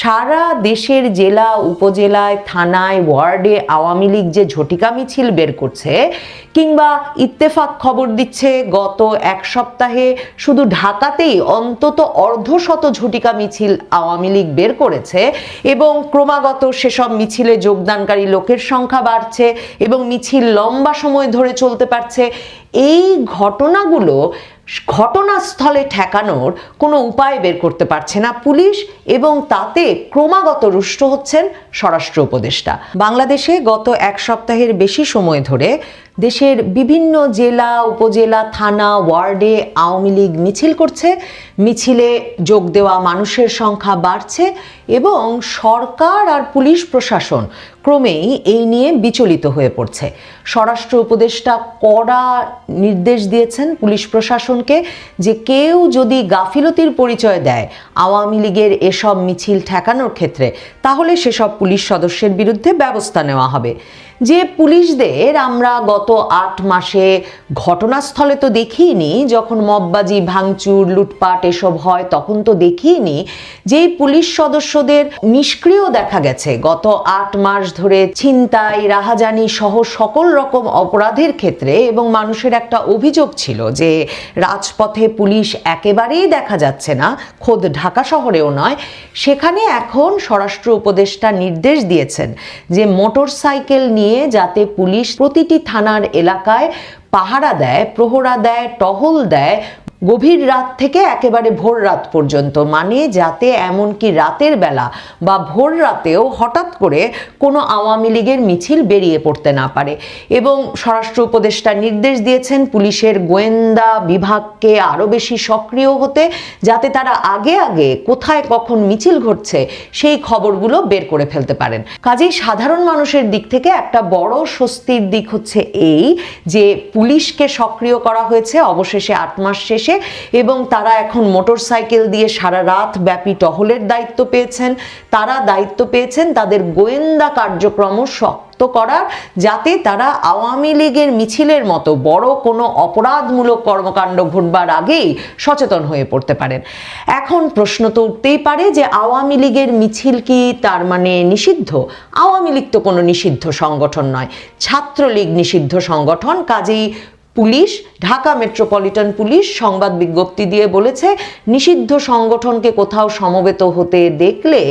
সারা দেশের জেলা, উপজেলায়, থানায়, ওয়ার্ডে আওয়ামী লীগ যে ঝটিকা মিছিল বের করছে কিংবা ইত্তেফাক খবর দিচ্ছে, গত এক সপ্তাহে শুধু ঢাকাতেই অন্তত অর্ধশত ঝটিকা মিছিল আওয়ামী লীগ বের করেছে এবং ক্রমাগত সেসব মিছিলে যোগদানকারী লোকের সংখ্যা বাড়ছে এবং মিছিল লম্বা সময় ধরে চলতে পারছে। এই ঘটনাগুলো ঘটনাস্থলে ঠেকানোর কোনো উপায় বের করতে পারছে না পুলিশ এবং তাতে ক্রমাগত রুষ্ট হচ্ছেন স্বরাষ্ট্র উপদেষ্টা। বাংলাদেশে গত এক সপ্তাহের বেশি সময় ধরে দেশের বিভিন্ন জেলা, উপজেলা, থানা, ওয়ার্ডে আওয়ামী লীগ মিছিল করছে। মিছিলে যোগ দেওয়া মানুষের সংখ্যা বাড়ছে এবং সরকার আর পুলিশ প্রশাসন ক্রমেই এই নিয়ে বিচলিত হয়ে পড়ছে। স্বরাষ্ট্র উপদেষ্টা কড়া নির্দেশ দিয়েছেন পুলিশ প্রশাসনকে যে কেউ যদি গাফিলতির পরিচয় দেয় আওয়ামী লীগের এসব মিছিল ঠেকানোর ক্ষেত্রে, তাহলে সেসব পুলিশ সদস্যের বিরুদ্ধে ব্যবস্থা নেওয়া হবে। যে পুলিশদের আমরা গত আট মাসে ঘটনাস্থলে তো দেখিনি, যখন মববাজি ভাঙচুর, লুটপাট এসব হয় তখন তো দেখিনি, যেই পুলিশ সদস্যদের নিষ্ক্রিয় দেখা গেছে, গত আট মাস ধরে ছিনতাই, রাহাজানি সহ সকল রকম অপরাধের ক্ষেত্রে এবং মানুষের একটা অভিযোগ ছিল যে রাজপথে পুলিশ একেবারেই দেখা যাচ্ছে না, খোদ ঢাকা শহরেও নয়। সেখানে এখন স্বরাষ্ট্র উপদেষ্টা নির্দেশ দিয়েছেন যে মোটর সাইকেল নিয়ে যাতে পুলিশ প্রতিটি থানার এলাকায় পাহারা দেয়, প্রহরা দেয়, টহল দেয় গভীর রাত থেকে একেবারে ভোর রাত পর্যন্ত। মানে যাতে এমনকি রাতের বেলা বা ভোর রাতেও হঠাৎ করে কোনো আওয়ামী লীগের মিছিল বেরিয়ে পড়তে না পারে। এবং স্বরাষ্ট্র উপদেষ্টা নির্দেশ দিয়েছেন পুলিশের গোয়েন্দা বিভাগকে আরও বেশি সক্রিয় হতে, যাতে তারা আগে আগে কোথায় কখন মিছিল ঘটছে সেই খবরগুলো বের করে ফেলতে পারেন। কাজেই সাধারণ মানুষের দিক থেকে একটা বড় স্বস্তির দিক হচ্ছে এই যে পুলিশকে সক্রিয় করা হয়েছে। অবশেষে আট মাস শেষে এবং তারা এখন মোটরসাইকেল দিয়ে সারা রাত ব্যাপী টহলের দায়িত্ব পেয়েছেন। তারা দায়িত্ব পেয়েছেন তাদের গোয়েন্দা কার্যক্রম শক্ত করার যাতে তারা আওয়ামী লীগের মিছিলের মতো বড় কোনো অপরাধমূলক কর্মকাণ্ড ঘটবার আগেই সচেতন হয়ে পড়তে পারেন। এখন প্রশ্ন তো উঠতেই পারে যে আওয়ামী লীগের মিছিল কি তার মানে নিষিদ্ধ? আওয়ামী লীগ তো কোনো নিষিদ্ধ সংগঠন নয়। ছাত্রলীগ নিষিদ্ধ সংগঠন, কাজেই পুলিশ, ঢাকা মেট্রোপলিটন পুলিশ সংবাদ বিজ্ঞপ্তি দিয়ে বলেছে, নিষিদ্ধ সংগঠনকে কোথাও সমবেত হতে দেখলে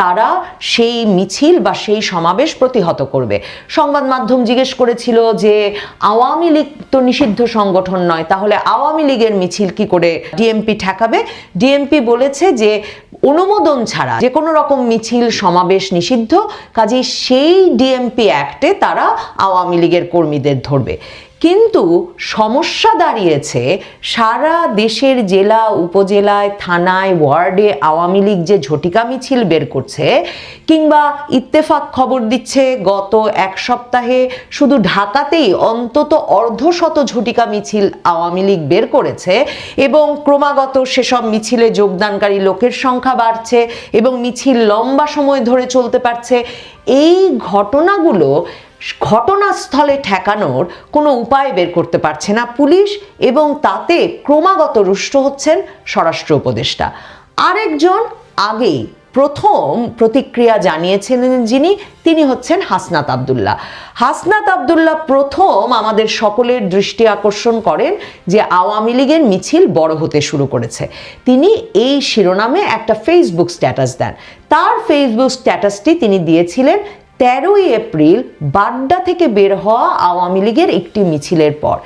তারা সেই মিছিল বা সেই সমাবেশ প্রতিহত করবে। সংবাদ মাধ্যম জিজ্ঞেস করেছিল যে, আওয়ামী লীগ তো নিষিদ্ধ সংগঠন নয়, তাহলে আওয়ামী লীগের মিছিল কি করে ডিএমপি ঠেকাবে? ডিএমপি বলেছে যে, অনুমোদন ছাড়া যে কোনো রকম মিছিল, সমাবেশ নিষিদ্ধ, কাজেই সেই ডিএমপি অ্যাক্টে তারা আওয়ামী লীগের কর্মীদের ধরবে। কিন্তু সমস্যা দাঁড়িয়েছে সারা দেশের জেলা, উপজেলায়, থানায়, ওয়ার্ডে আওয়ামী লীগ যে ঝটিকা মিছিল বের করছে কিংবা ইত্তেফাক খবর দিচ্ছে, গত এক সপ্তাহে শুধু ঢাকাতেই অন্তত অর্ধশত ঝটিকা মিছিল আওয়ামী লীগ বের করেছে এবং ক্রমাগত সেসব মিছিলে যোগদানকারী লোকের সংখ্যা বাড়ছে এবং মিছিল লম্বা সময় ধরে চলতে পারছে। এই ঘটনাগুলো ঘটনাস্থলে ঠেকানোর কোনো উপায় বের করতে পারছে না পুলিশ এবং তাতে ক্রমাগত রুষ্ট হচ্ছেন স্বরাষ্ট্র উপদেষ্টা। আরেকজন আগেই প্রথম প্রতিক্রিয়া জানিয়েছিলেন যিনি, তিনি হচ্ছেন হাসনাত আবদুল্লাহ। হাসনাত আবদুল্লাহ প্রথম আমাদের সকলের দৃষ্টি আকর্ষণ করেন যে আওয়ামী লীগের মিছিল বড় হতে শুরু করেছে। তিনি এই শিরোনামে একটা ফেসবুক স্ট্যাটাস দেন। তার ফেসবুক স্ট্যাটাসটি তিনি দিয়েছিলেন তেরোই এপ্রিল বাড্ডা থেকে বের হওয়া আওয়ামী লীগের একটি মিছিলের পর।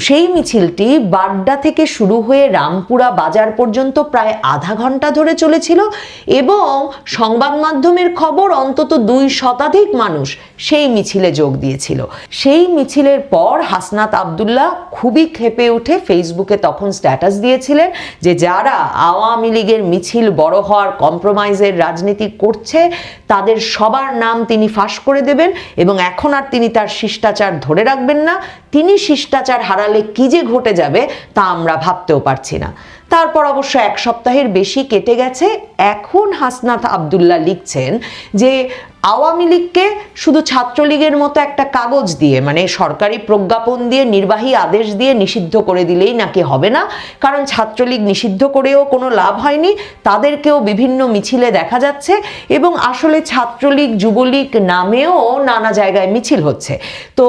সেই মিছিলটি বাড্ডা থেকে শুরু হয়ে রামপুরা বাজার পর্যন্ত প্রায় আধা ঘণ্টা ধরে চলেছিল এবং সংবাদ মাধ্যমের খবর অন্তত দুই শতাধিক মানুষ সেই মিছিলে যোগ দিয়েছিল। সেই মিছিলের পর হাসনাত আবদুল্লাহ খুবই ক্ষেপে উঠে ফেসবুকে তখন স্ট্যাটাস দিয়েছিলেন যে যারা আওয়ামী লীগের মিছিল বড় হওয়ার কম্প্রোমাইজের রাজনীতি করছে, তাদের সবার নাম তিনি ফাঁস করে দেবেন এবং এখন আর তিনি তার শিষ্টাচার ধরে রাখবেন না। তিনি শিষ্টাচার হারালে কি যে ঘটে যাবে তা আমরা ভাবতেও পারছি না। তারপর অবশ্য এক সপ্তাহের বেশি কেটে গেছে। এখন হাসনাথ আবদুল্লাহ লিখছেন যে আওয়ামী লীগকে শুধু ছাত্রলীগের মতো একটা কাগজ দিয়ে মানে সরকারি প্রজ্ঞাপন দিয়ে, নির্বাহী আদেশ দিয়ে নিষিদ্ধ করে দিলেই নাকি হবে না? কারণ ছাত্রলীগ নিষিদ্ধ করেও কোনো লাভ হয়নি, তাদেরকেও বিভিন্ন মিছিলে দেখা যাচ্ছে এবং আসলে ছাত্রলীগ, যুবলীগ নামেও নানা জায়গায় মিছিল হচ্ছে। তো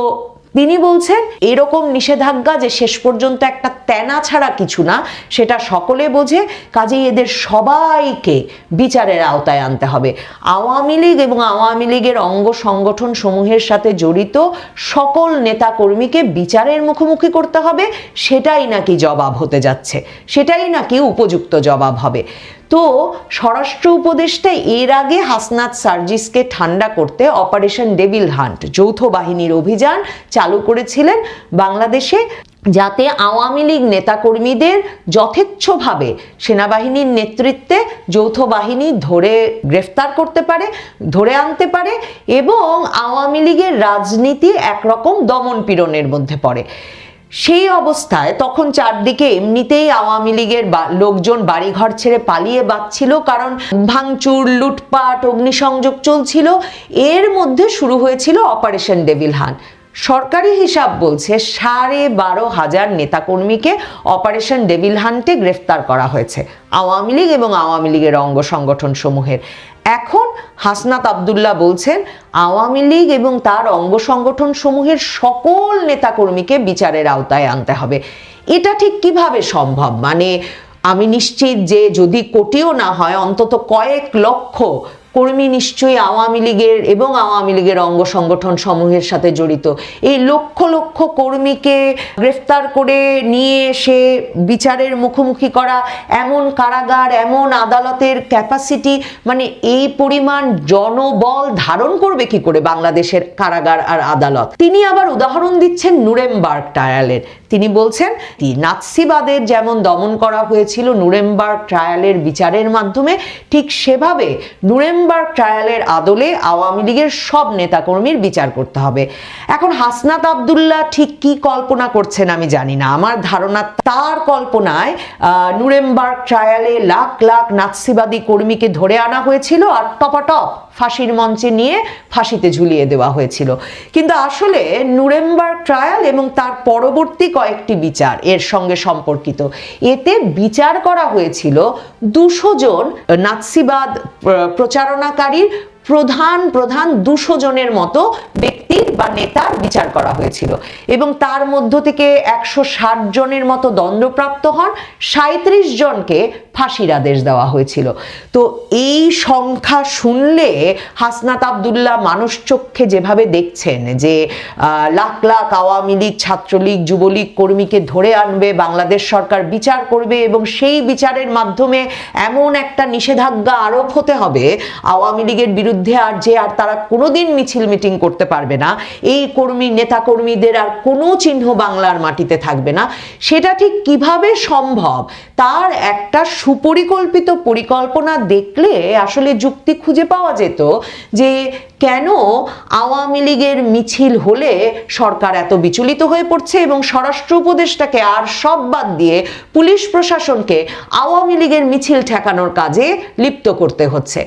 তিনি বলছেন, এরকম নিষেধাজ্ঞা যে শেষ পর্যন্ত একটা তেনা ছাড়া কিছু না, সেটা সকলে বোঝে, কাজেই এদের সবাইকে বিচারের আওতায় আনতে হবে। আওয়ামী লীগ এবং আওয়ামী লীগের অঙ্গ সংগঠন সমূহের সাথে জড়িত সকল নেতাকর্মীকে বিচারের মুখোমুখি করতে হবে, সেটাই নাকি জবাব হতে যাচ্ছে, সেটাই নাকি উপযুক্ত জবাব হবে। তো স্বরাষ্ট্র উপদেষ্টা এর আগে হাসনাত সার্জিসকে ঠান্ডা করতে অপারেশন ডেভিল হান্ট, যৌথ বাহিনীর অভিযান চালু করেছিলেন বাংলাদেশে যাতে আওয়ামী লীগ নেতাকর্মীদের যথেচ্ছভাবে সেনাবাহিনীর নেতৃত্বে যৌথ বাহিনী ধরে গ্রেফতার করতে পারে, ধরে আনতে পারে এবং আওয়ামী লীগের রাজনীতি একরকম দমন পীড়নের মধ্যে পড়ে। সেই অবস্থায় তখন চারদিকে এমনিতেই আওয়ামী লীগের লোকজন বাড়িঘর ছেড়ে পালিয়ে বাঁচছিল, কারণ ভাঙচুর, লুটপাট, অগ্নিসংযোগ চলছিল। এর মধ্যে শুরু হয়েছিল অপারেশন ডেভিল হান সরকারি হিসাব বলছে সাড়ে বারো হাজার নেতাকর্মীকে অপারেশন ডেভিল হান্টে গ্রেফতার করা হয়েছে, আওয়ামী লীগ এবং আওয়ামী লীগের অঙ্গ সংগঠন সমূহের এখন হাসনাত আবদুল্লাহ বলছেন, আওয়ামী লীগ এবং তার অঙ্গ সংগঠন সমূহের সকল নেতাকর্মীকে বিচারের আওতায় আনতে হবে। এটা ঠিক কীভাবে সম্ভব? মানে আমি নিশ্চিত যে যদি কোটিও না হয়, অন্তত কয়েক লক্ষ কর্মী নিশ্চয়ই আওয়ামী লীগের এবং আওয়ামী লীগের অঙ্গ সংগঠন সমূহের সাথে জড়িত। এই লক্ষ লক্ষ কর্মীকে গ্রেফতার করে নিয়ে এসে বিচারের মুখোমুখি করা, এমন কারাগার, এমন আদালতের ক্যাপাসিটি মানে এই পরিমাণ জনবল ধারণ করবে কি করে বাংলাদেশের কারাগার আর আদালত? তিনি আবার উদাহরণ দিচ্ছেন নুরেমবার্গ ট্রায়ালের তিনি বলছেন নাৎসিবাদের যেমন দমন করা হয়েছিল নুরেমবার্গ ট্রায়ালের বিচারের মাধ্যমে, ঠিক সেভাবে নুরেমবার্গ ট্রায়ালের আদলে আওয়ামী লীগের সব নেতাকর্মীর বিচার করতে হবে। এখন হাসনাত আবদুল্লাহ ঠিক কি কল্পনা করছেন আমি জানি না। আমার ধারণা তার কল্পনায় নুরেমবার্গ ট্রায়ালে লাখ লাখ নাৎসিবাদী কর্মীকে ধরে আনা হয়েছিল আর টপাটপ ফাঁসির মঞ্চে নিয়ে ফাঁসিতে ঝুলিয়ে দেওয়া হয়েছিল। কিন্তু আসলে নুরেমবার্গ ট্রায়াল এবং তার পরবর্তী কয়েকটি বিচার এর সঙ্গে সম্পর্কিত। এতে বিচার করা হয়েছিল দুশো জন নাৎসিবাদ প্র- প্রচারণাকারীর প্রধান প্রধান দুশো জনের মতো ব্যক্তির বা নেতার বিচার করা হয়েছিল। এবং তার মধ্য থেকে একশো ষাট জনের মতো দণ্ডপ্রাপ্ত হন সাঁত্রিশ জনকে ফাঁসির আদেশ দেওয়া হয়েছিল। তো এই সংখ্যা শুনলে হাসনাত আবদুল্লাহ মানুষ চক্ষে যেভাবে দেখছেন যে লাখ লাখ আওয়ামী লীগ, ছাত্রলীগ, যুবলীগ কর্মীকে ধরে আনবে, বাংলাদেশ সরকার বিচার করবে এবং সেই বিচারের মাধ্যমে এমন একটা নিষেধাজ্ঞা আরোপ হতে হবে, আওয়ামী লীগের বিরুদ্ধে আর যে আর তারা কোনোদিন মিছিল মিটিং করতে পারবে না, এই কর্মী নেতা কর্মীদের আর কোনো চিহ্ন বাংলার মাটিতে থাকবে না। সেটা ঠিক কীভাবে সম্ভব? তার একটা সুপরিকল্পিত পরিকল্পনা দেখলে আসলে যুক্তি খুঁজে পাওয়া যেত যে কেন আওয়ামী লীগের মিছিল হলে সরকার এত বিচলিত হয়ে পড়ছে এবং স্বরাষ্ট্র উপদেষ্টাকে আর সব বাদ দিয়ে পুলিশ প্রশাসনকে আওয়ামী লীগের মিছিল ঠেকানোর কাজে লিপ্ত করতে হচ্ছে।